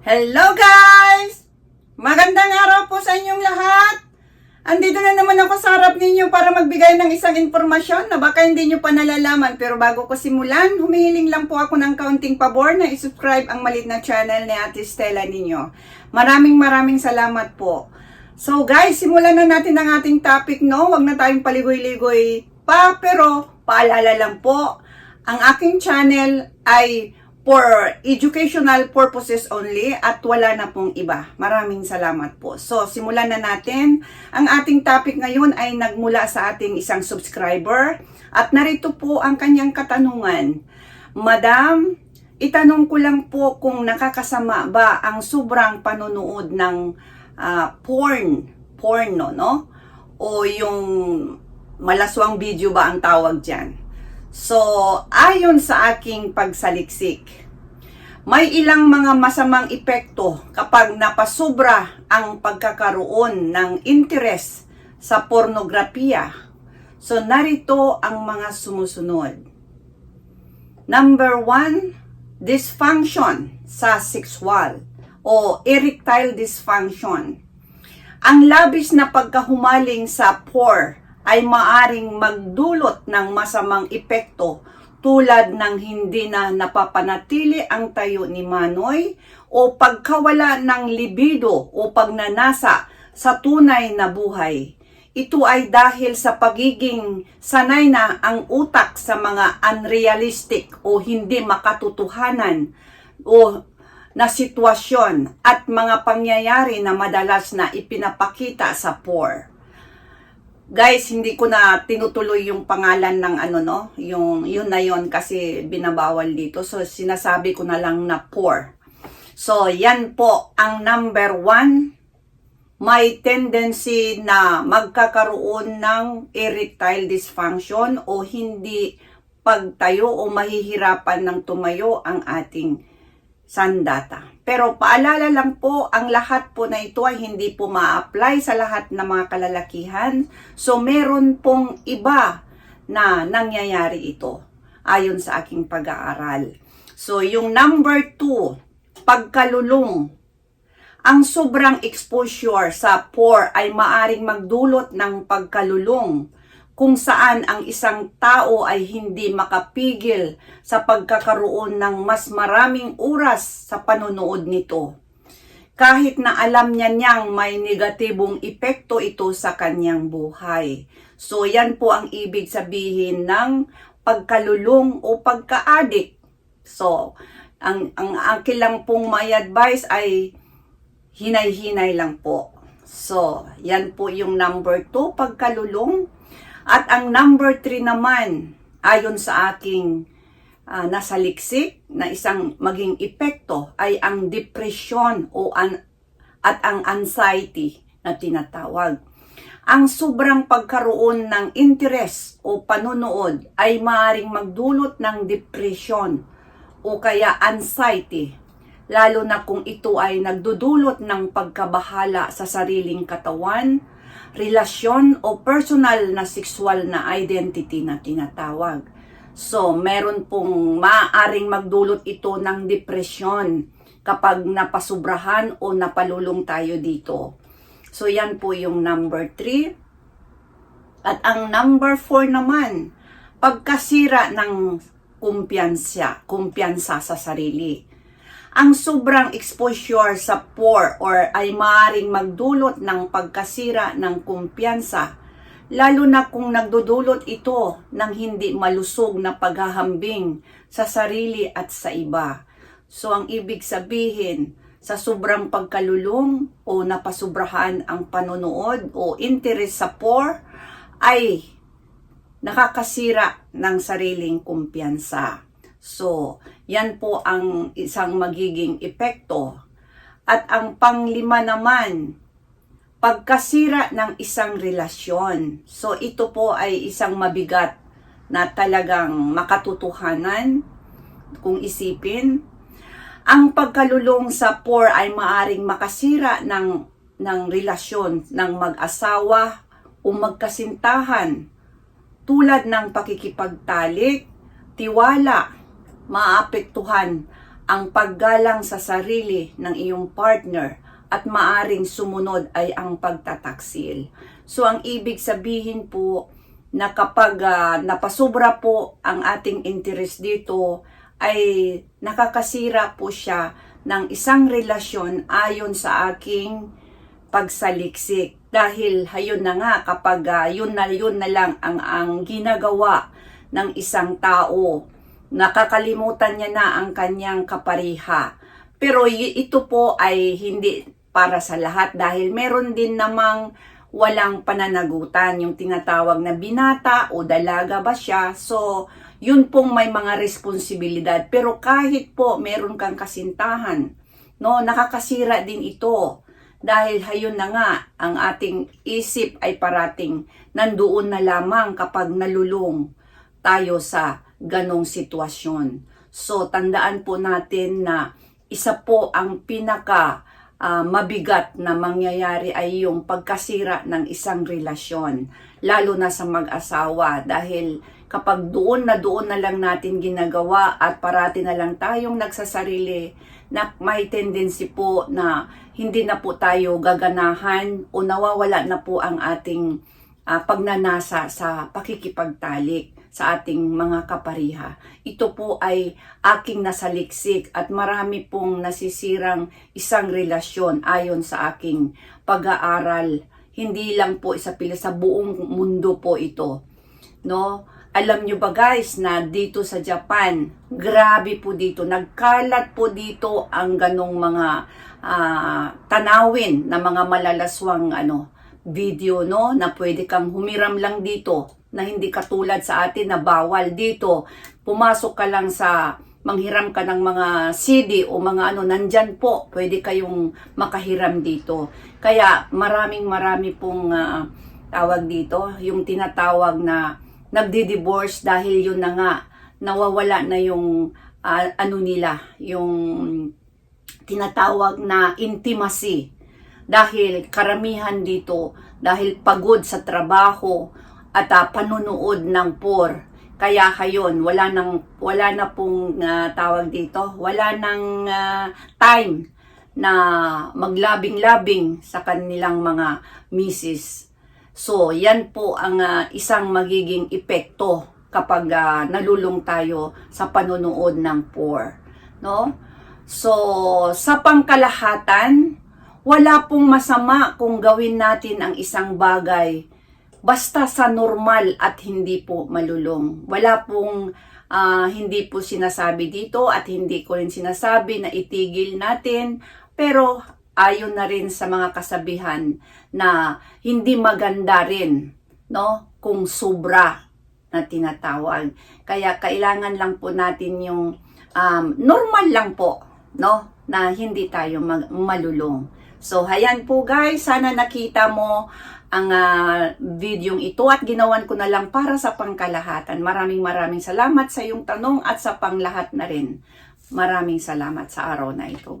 Hello guys! Magandang araw po sa inyong lahat! Andito na naman ako sa harap ninyo para magbigay ng isang informasyon na baka hindi nyo pa nalalaman. Pero bago ko simulan, humihiling lang po ako ng kaunting pabor na isubscribe ang malit na channel ni Ate Stella ninyo. Maraming maraming salamat po. So guys, simulan na natin ang ating topic, no? Huwag na tayong paligoy-ligoy pa, pero paalala lang po, ang aking channel ay for educational purposes only at wala na pong iba. Maraming salamat po. So, simulan na natin. Ang ating topic ngayon ay nagmula sa ating isang subscriber at narito po ang kanyang katanungan. Madam, itanong ko lang po kung nakakasama ba ang sobrang panonood ng ah, porn, porno, no? O yung malaswang video ba ang tawag dyan? So, ayon sa aking pagsaliksik, may ilang mga masamang epekto kapag napasubra ang pagkakaroon ng interes sa pornografiya. So, narito ang mga sumusunod. Number one, dysfunction sa sexual o erectile dysfunction. Ang labis na pagkahumaling sa por ay maaring magdulot ng masamang epekto tulad ng hindi na napapanatili ang tayo ni Manoy o pagkawala ng libido o pagnanasa sa tunay na buhay. Ito ay dahil sa pagiging sanay na ang utak sa mga unrealistic o hindi makatutuhanan o na sitwasyon at mga pangyayari na madalas na ipinapakita sa por. Guys, hindi ko na tinutuloy yung pangalan ng ano no, yung yun na yun kasi binabawal dito. So sinasabi ko na lang na poor. So yan po ang number one. May tendency na magkakaroon ng erectile dysfunction o hindi pagtayo o mahihirapan ng tumayo ang ating sandata. Pero paalala lang po, ang lahat po na ito ay hindi po ma-apply sa lahat ng mga kalalakihan. So meron pong iba na nangyayari ito ayon sa aking pag-aaral. So yung number two, pagkalulong. Ang sobrang exposure sa por ay maaring magdulot ng pagkalulong kung saan ang isang tao ay hindi makapigil sa pagkakaroon ng mas maraming oras sa panonood nito. Kahit na alam niya niyang may negatibong epekto ito sa kanyang buhay. So yan po ang ibig sabihin ng pagkalulong o pagka-addict. So, ang, ang akin lang pong may advice ay hinay-hinay lang po. So, yan po yung number 2, pagkalulong. At ang number 3 naman, ayon sa aking ah, nasa liksik na isang maging epekto ay ang depression o an, at ang anxiety na tinatawag. Ang sobrang pagkaroon ng interes o panonood ay maaaring magdulot ng depression o kaya anxiety, lalo na kung ito ay nagdudulot ng pagkabahala sa sariling katawan, relasyon o personal na sexual na identity na tinatawag. So, meron pong maaaring magdulot ito ng depresyon kapag napasubrahan o napalulong tayo dito. So, yan po yung number 3. At ang number 4 naman, pagkasira ng kumpiyansa, kumpiyansa sa sarili. Ang sobrang exposure sa por or ay maaring magdulot ng pagkasira ng kumpiyansa, lalo na kung nagdudulot ito ng hindi malusog na paghahambing sa sarili at sa iba. So ang ibig sabihin, sa sobrang pagkalulong o napasubrahan ang panonood o interes sa por ay nakakasira ng sariling kumpiyansa. So, yan po ang isang magiging epekto. At ang panglima naman, pagkasira ng isang relasyon. So, ito po ay isang mabigat na talagang makatutuhanan kung isipin. Ang pagkalulong sa por ay maaring makasira ng, ng relasyon ng mag-asawa o magkasintahan tulad ng pakikipagtalik, tiwala, maapektuhan ang paggalang sa sarili ng iyong partner at maaring sumunod ay ang pagtataksil. So ang ibig sabihin po na kapag ah, napasubra po ang ating interest dito ay nakakasira po siya ng isang relasyon ayon sa aking pagsaliksik. Dahil hayun na nga kapag ah, yun na yun na lang ang, ang ginagawa ng isang tao, nakakalimutan niya na ang kanyang kapariha. Pero ito po ay hindi para sa lahat dahil meron din namang walang pananagutan, yung tinatawag na binata o dalaga ba siya. So, yun pong may mga responsibilidad. Pero kahit po meron kang kasintahan, no, nakakasira din ito. Dahil hayun na nga, ang ating isip ay parating nandoon na lamang kapag nalulung tayo sa ganong sitwasyon. So, tandaan po natin na isa po ang pinaka ah, mabigat na mangyayari ay yung pagkasira ng isang relasyon, lalo na sa mag-asawa dahil kapag doon na doon na lang natin ginagawa at parati na lang tayong nagsasarili na may tendency po na hindi na po tayo gaganahan o nawawala na po ang ating ah, pagnanasa sa pakikipagtalik sa ating mga kapariha. Ito po ay aking nasaliksik at marami pong nasisirang isang relasyon ayon sa aking pag-aaral. Hindi lang po isa pila sa buong mundo po ito. No? Alam nyo ba guys na dito sa Japan, grabe po dito, nagkalat po dito ang ganong mga ah, tanawin na mga malalaswang ano, video no na pwede kang humiram lang dito na hindi katulad sa atin na bawal dito. Pumasok ka lang sa manghiram ka ng mga CD o mga ano nandyan po pwede kayong makahiram dito. Kaya maraming marami pong ah, tawag dito yung tinatawag na nagdi-divorce dahil yun na nga nawawala na yung ah, ano nila yung tinatawag na intimacy. Dahil karamihan dito dahil pagod sa trabaho at ah, panunood ng por. Kaya kayon wala nang wala na pong ah, tawag dito. Wala nang ah, time na maglabing-labing sa kanilang mga misis. So yan po ang ah, isang magiging epekto kapag ah, nalulung tayo sa panunood ng por no? So sa pangkalahatan wala pong masama kung gawin natin ang isang bagay basta sa normal at hindi po malulong. Wala pong ah, hindi po sinasabi dito at hindi ko rin sinasabi na itigil natin pero ayon na rin sa mga kasabihan na hindi maganda rin no kung sobra na tinatawag. Kaya kailangan lang po natin yung um, normal lang po no na hindi tayo mag- malulong. So, hayan po guys, sana nakita mo ang ah, videong ito at ginawan ko na lang para sa pangkalahatan. Maraming maraming salamat sa iyong tanong at sa panglahat na rin. Maraming salamat sa araw na ito.